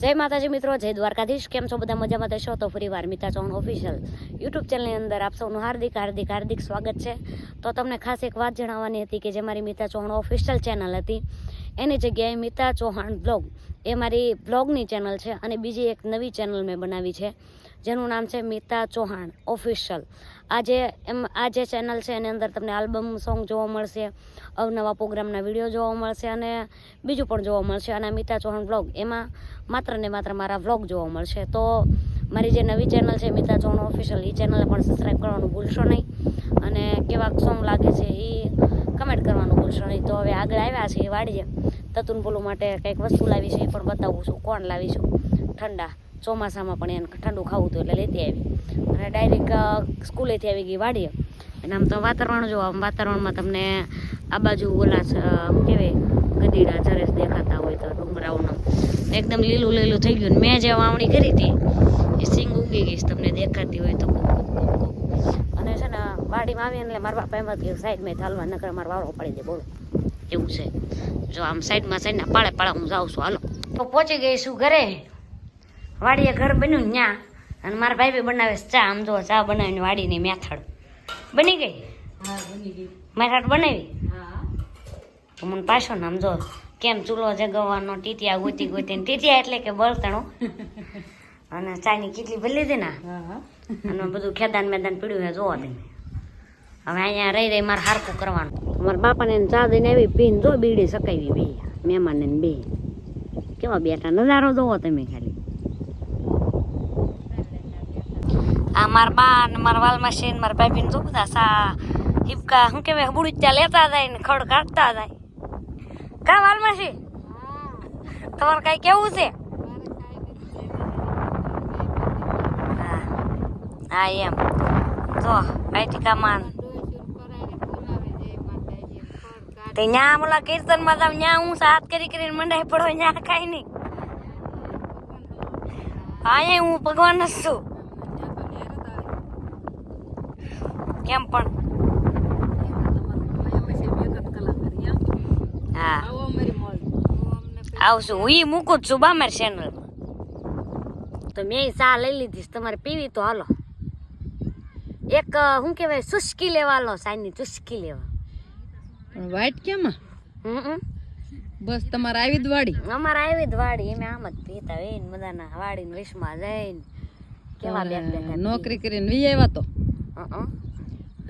જય માતાજી મિત્રો, જય દ્વારકાધીશ. કેમ છો બધા મજામાં? થશો તો ફરી વાર મિતા ચૌહાણ ઓફિશિયલ યુટ્યુબ ચેનલની અંદર આપ સૌનું હાર્દિક હાર્દિક હાર્દિક સ્વાગત છે. તો તમને ખાસ એક વાત જણાવવાની હતી કે જે મારી મિતા ચૌહાણ ઓફિશિયલ ચેનલ હતી, એની જગ્યાએ મિતા ચૌહાણ બ્લોગ એ મારી બ્લોગની ચેનલ છે અને બીજી એક નવી ચેનલ મેં બનાવી છે. જેનું નામ છે મિતા ચૌહાણ ઓફિશિયલ આ જે એમ આ જે ચેનલ છે, એની અંદર તમને આલ્બમ સોંગ જોવા મળશે, અવનવા પ્રોગ્રામના વીડિયો જોવા મળશે અને બીજું પણ જોવા મળશે. અને મિતા ચૌહાણ બ્લોગ એમાં માત્ર ને માત્ર મારા વ્લોગ જોવા મળશે. તો મારી જે નવી ચેનલ છે, મિતા ચૌહાણ ઓફિશિયલ એ ચેનલને પણ સબસ્ક્રાઈબ કરવાનું ભૂલશો નહીં. અને કેવા સોંગ લાગે છે એ કમેન્ટ કરવાનું ભૂલશો નહીં. તો હવે આગળ આવ્યા છે એ વાડીએ. તતુન બોલું માટે કંઈક વસ્તુ લાવી છે એ પણ બતાવું છું. કોણ લાવી છું ઠંડા. ચોમાસામાં પણ એને ઠંડુ ખાવું હતું એટલે લેતી આવી. અને ડાયરેક્ટ સ્કૂલેથી આવી ગઈ વાડીએ. અને આમ તો વાતાવરણ જો આમ વાતાવરણમાં તમને આ બાજુ ઓલા કહેવાય ગડીડા ચરેસ દેખાતા હોય તો ડુંગરાઓના. એકદમ લીલું લીલું થઈ ગયું. મેં જે વાવણી કરી હતી એ સિંગ ઉગી ગઈ છે, તમને દેખાતી હોય તો. અને છે ને વાડીમાં આવીને એટલે મારા બાપા એમ જ કે સાઈડમાં ચાલવા નકર મારે વાળો પાડી દે બોલો. એવું છે. જો આમ સાઈડમાં સાઈડના પાળે પાળે હું જાઉં છું હાલો. તો પહોંચી ગઈ છું ઘરે. વાડીએ ઘર બન્યું ને ત્યાં. અને મારા ભાઈ બી બનાવે છે ચા. આમ જો ચા બનાવીને વાડીની મેથડ. બની ગઈ? મેથડ બનાવી? મને પાછો ને આમ જો કેમ ચૂલો જગવવાનો ટીટિયા ગોતી ગોતી ટીટિયા એટલે કે બળતણો અને ચાની કેટલી ભરી લીધી ને. અને બધું ખેદાન મેદાન પીડ્યું હોય જોવો તમે હવે અહીંયા રહી રહી મારે હારકું કરવાનું. મારા બાપાને ચા દઈને આવી પીને જો બીડી સકાવી બે મહેમાનને ને બે. કેવા બેટા નજારો જોવો તમે ખાલી. આ મારા બા ને મારા વાલમાં છે મારા ભાભી ને જો બધા સા હિપકા શું કહેવાય ત્યાં લેતા જાય ને ખડ કાઢતા જાય. કા વાલમાં છે? તમારે કઈ કેવું છે? હા હા, એમ. જો આઈટીકામાં તે ન્યા મોલા કીર્તનમાં તમે ન્યા હું સાથ કરી કરીને મંડાઈ પડો, ન્યા કાઈ નહીં. અહીંયા હું ભગવાન જ છું. કેમ પણ. હા. આવશું. હું મૂકું જ છું બા મારી ચેનલ તો મેં ચા લઈ લીધી તમારે પીવી તો હાલો. એક શું કહેવાય? ચુસ્કી લેવાલો સાઈની ચુસ્કી લેવા. વાઈટ કેમાં હમ. બસ તમારે આવી જ વાડી. અમારે આવી જ વાડી. એમ આમ જ પીતા હોય ને બધાના વાડીને વિશમાં જઈને કેવા નોકરી કરીને વી આવ્યા તો? હં, હં.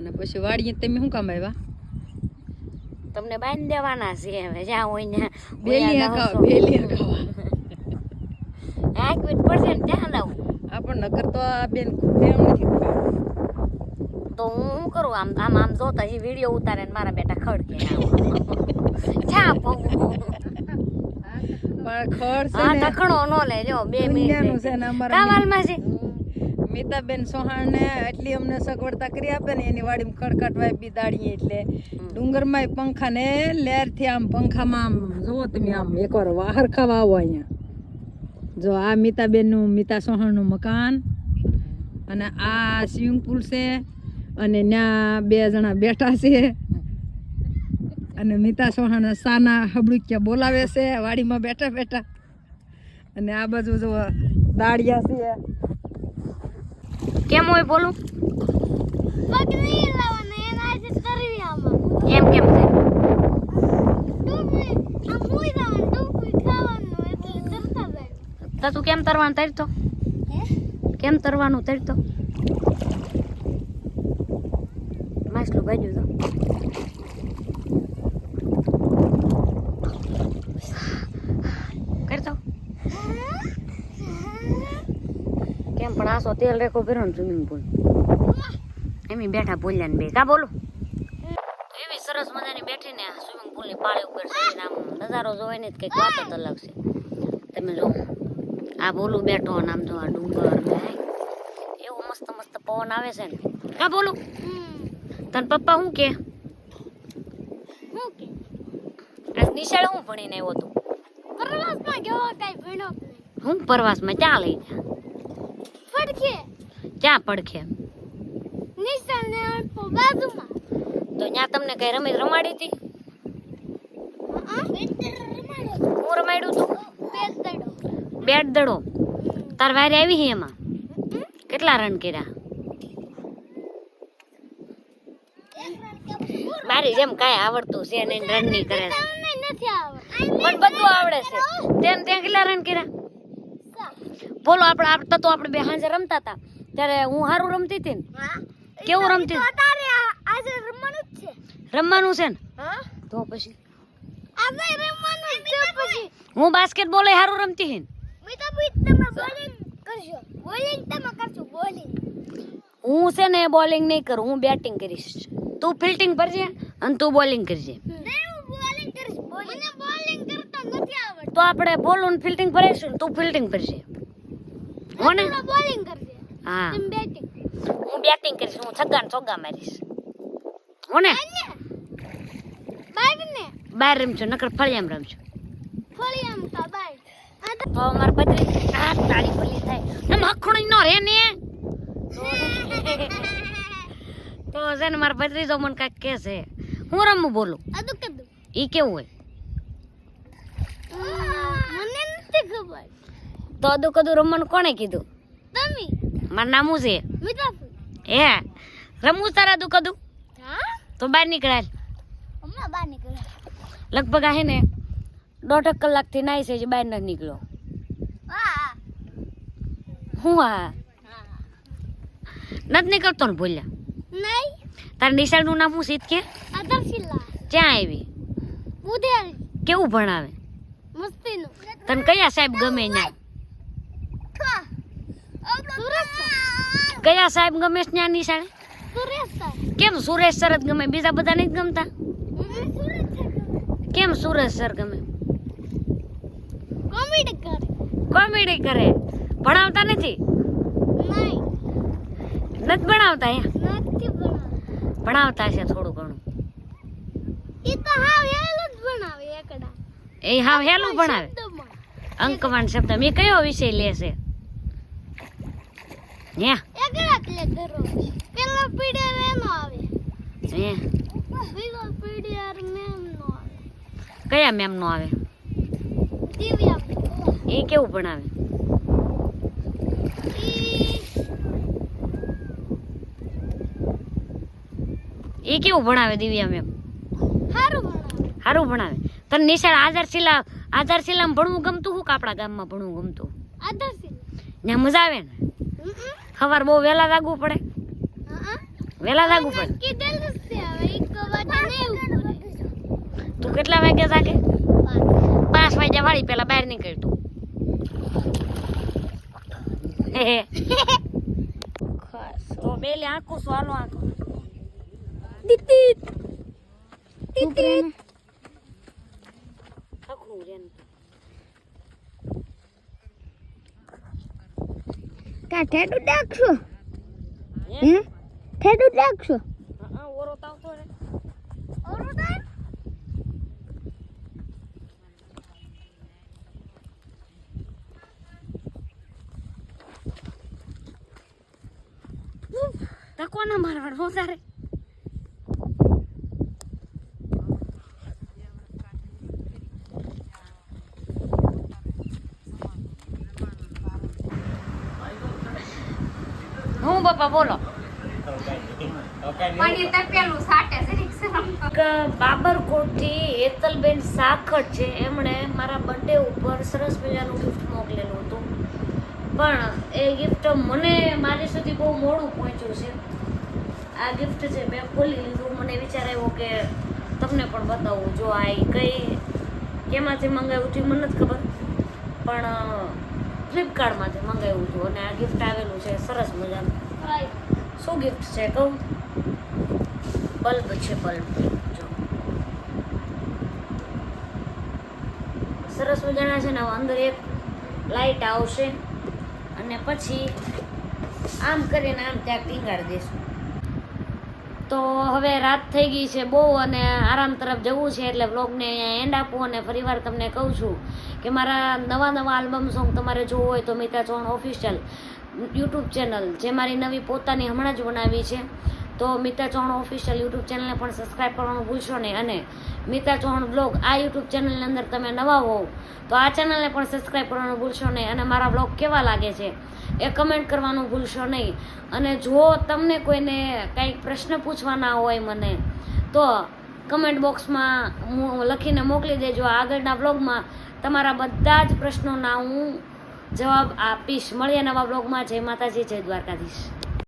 અને પછી વાડીએ તમે શું કામ આવ્યા? તમને બાંધી દેવાના છે હવે જ્યાં હોય ને બેલિયા ખાવા બેલિયા ખાવા એક મિનિટ પડશે ને ત્યાં લાવું. આપણ નકર તો આ બેન ખૂટે એમ નથી તો હું શું કરું? આમ આમ આમ જોતા એ વીડિયો ઉતારે ને મારા બેટા ખડકે પગું પણ ખડ છે ને તખણો નો લે જો બે મિનિટ. છે ને છે? મીતાબેન સોહાણને એટલી અમને સગવડતા કરી આપે ને એની વાડીમાં ખડખડવાય બી દાડીએ એટલે ડુંગરમાં પંખા ને લહેરથી આમ પંખામાં આમ જોવો તમે આમ એકવાર વાહર ખાવા આવો અહીંયા. જો આ મિતાબેનનું મિતા સોહાણનું મકાન અને આ સ્વિમિંગ પુલ છે અને ત્યાં બે જણા બેઠા છે. અને મિતા સોહાણ સાના હબડુક્યા બોલાવે છે વાડીમાં બેઠા બેઠા. અને આ બાજુ જો દાળિયા છે. કેમ હોય બોલું? એમ કેમ તો તું કેમ તરવાનું તરતો? કેમ તરવાનું તરતો માછલું બાજુ તો કરતો કેમ પણ આસો તેલ રેખો ફેરો ને સ્વિમિંગ પુલ એમ બેઠા બોલ્યા ને બે. કા બોલું? એવી સરસ મજાની બેઠીને સ્વિમિંગ પુલની પાળી ઉપર ચડીને આમ નજારો જોવે ને કંઈક વાત જ અલગ છે. તમે જો આ બોલું બેઠો નામ આમ જો આ ડુંગર એવું મસ્ત મસ્ત પવન આવે છે ને. કા બોલું? તન પપ્પા શું કે? આજ નિશાળ હું ભણીને આવ્યો તો હું પ્રવાસમાં ક્યાં લઈ ગયા ક્યાં પડખે? બાજુમાં. તો ત્યાં તમને કઈ રમત રમાડી હતી. હું રમાડ્યું તું? બેટ દડો. તાર વારે આવી હે એમાં? કેટલા રન કર્યા? મારી જેમ કાંઈ આવડતું છે ને રન નહીં કરે. પણ બધું આવડે છે. તેમ ત્યાં કેટલા રન કર્યા? બોલો આપણે આપણે તો આપણે બે હાંજે રમતા હતા. ત્યારે હું સારું રમતી હતી ને? કેવું રમતી? હતી? રમવાનું છે. ને? તો પછી? હું બાસ્કેટબોલ એ સારું રમતી હતી હું છે ને બોલિંગ નહીં કરું હું બેટિંગ કરીશ. તું ફિલ્ડિંગ કરજે અને તું બોલિંગ કરજે. તો આપણે બોલું ફિલ્ડિંગ ભરાઈશું તું ફિલ્ડિંગ કરજે હો કરજે. હા. બેટિંગ હું બેટિંગ કરીશ હું છગ્ગા ને ચોગ્ગા મારીશ હો ને બહાર રમજો નકર ફળિયામ રમજો. તો અમાર બદરી આ તાળી ભલી થાય. આમ નો રે ને. તો છે ને મારા ભત્રીજો મને કાંઈક કે છે. હું રમવું બોલું? ઈ કેવું હોય? તો અદુ કદું રમવાનું કોણે કીધું? મારું નામ છે? હે? રમવું તારા અદુ કદું તો બહાર નીકળાય. લગભગ આ હે ને દોઢ કલાકથી નાઈ છે જે બહાર નથી નીકળ્યો. હું. આ? નથી નીકળતો ને ભૂલ્યા? તારા નિશાળનું નામ શું સીત કે? ક્યાં આવી? કેવું ભણાવે? તને કયા સાહેબ ગમે ત્યાં કયા સાહેબ ગમે જ્ઞાની શાળે કેમ સુરેશ સર જ ગમે? બીજા બધા નહીં ગમતા? કેમ સુરેશ સર ગમે? કોમેડી કરે. ભણાવતા નથી? નથી ભણાવતા હે ભણાવતા. છે થોડું ઘણું. એ હાવ હેલું ભણાવે. અંકવાન શબ્દ મેં કયો વિષય લે આવે હે હે કયા મેમ નો આવે એ કેવું ભણાવે એ કેવું ભણાવે દિવ્યા મેમ સારું ભણાવે તને નિશાળ આધારશીલા આધારશિલામાં ભણવું ગમતું હું આપણા ગામમાં ભણવું ગમતું ત્યાં મજા આવે ને સવાર બહુ વહેલા જાગવું પડે. વહેલા જાગવું પડે. તું કેટલા વાગ્યા જાગે? પાંચ વાગ્યા વાળી પેલા બહાર નીકળતું તો. બેલે આંખું સ્વાલો આંખું? રહે ને. આખું ને. ઠેડું નાખશો હે? ઠેડું નાખશો હા, ઓરો તો આવતો રે. ધક્કો ના મારવાનો તારે હું બાપા બોલો. બાબરકોટથી હેતલબેન સાખર છે. એમણે મારા બર્થડે ઉપર સરસ મજાનું ગિફ્ટ મોકલેલું હતું. પણ એ ગિફ્ટ મને મારી સુધી બહુ મોડું પહોંચ્યું છે. આ ગિફ્ટ છે મેં ખોલી લીધું મને વિચાર આવ્યો કે તમને પણ બતાવું. જો આ કઈ કેમાંથી મંગાવ્યું હતું મને જ ખબર. પણ ફ્લિપકાર્ટમાંથી મંગાવ્યું હતું અને આ ગિફ્ટ આવેલું છે, સરસ મજાનું. શું ગિફ્ટ છે કહું? બલ્બ છે બલ્બ. જો. સરસ મજાના છે ને અંદર એક લાઈટ આવશે અને પછી આમ કરીને આમ ત્યાં ટીંગાડી દઈશું તો હવે રાત થઈ ગઈ છે બહુ અને આરામ તરફ જવું છે એટલે વ્લોગને અહીંયા એન્ડ આપું અને ફરીવાર તમને કહું છું કે મારા નવા નવા આલ્બમ સોંગ તમારે જોવું હોય તો Mita Chauhan official YouTube channel જે મારી નવી પોતાની હમણાં જ બનાવી છે. તો મિતા ચૌહાણ ઓફિશિયલ યુટ્યુબ ચેનલને પણ સબસ્ક્રાઈબ કરવાનું ભૂલશો નહીં. અને મિતા ચૌહાણ બ્લોગ આ યુટ્યુબ ચેનલની અંદર તમે નવા હોવ, તો આ ચેનલને પણ સબસ્ક્રાઈબ કરવાનું ભૂલશો નહીં અને મારા બ્લોગ કેવા લાગે છે એ કમેન્ટ કરવાનું ભૂલશો નહીં. અને જો તમને કોઈને કંઈક પ્રશ્ન પૂછવાના હોય મને, તો કમેન્ટ બોક્સમાં લખીને મોકલી દેજો. આગળના બ્લોગમાં તમારા બધા જ પ્રશ્નોના હું જવાબ આપીશ. મળીએ નવા બ્લોગમાં જય માતાજી, જય દ્વારકાધીશ.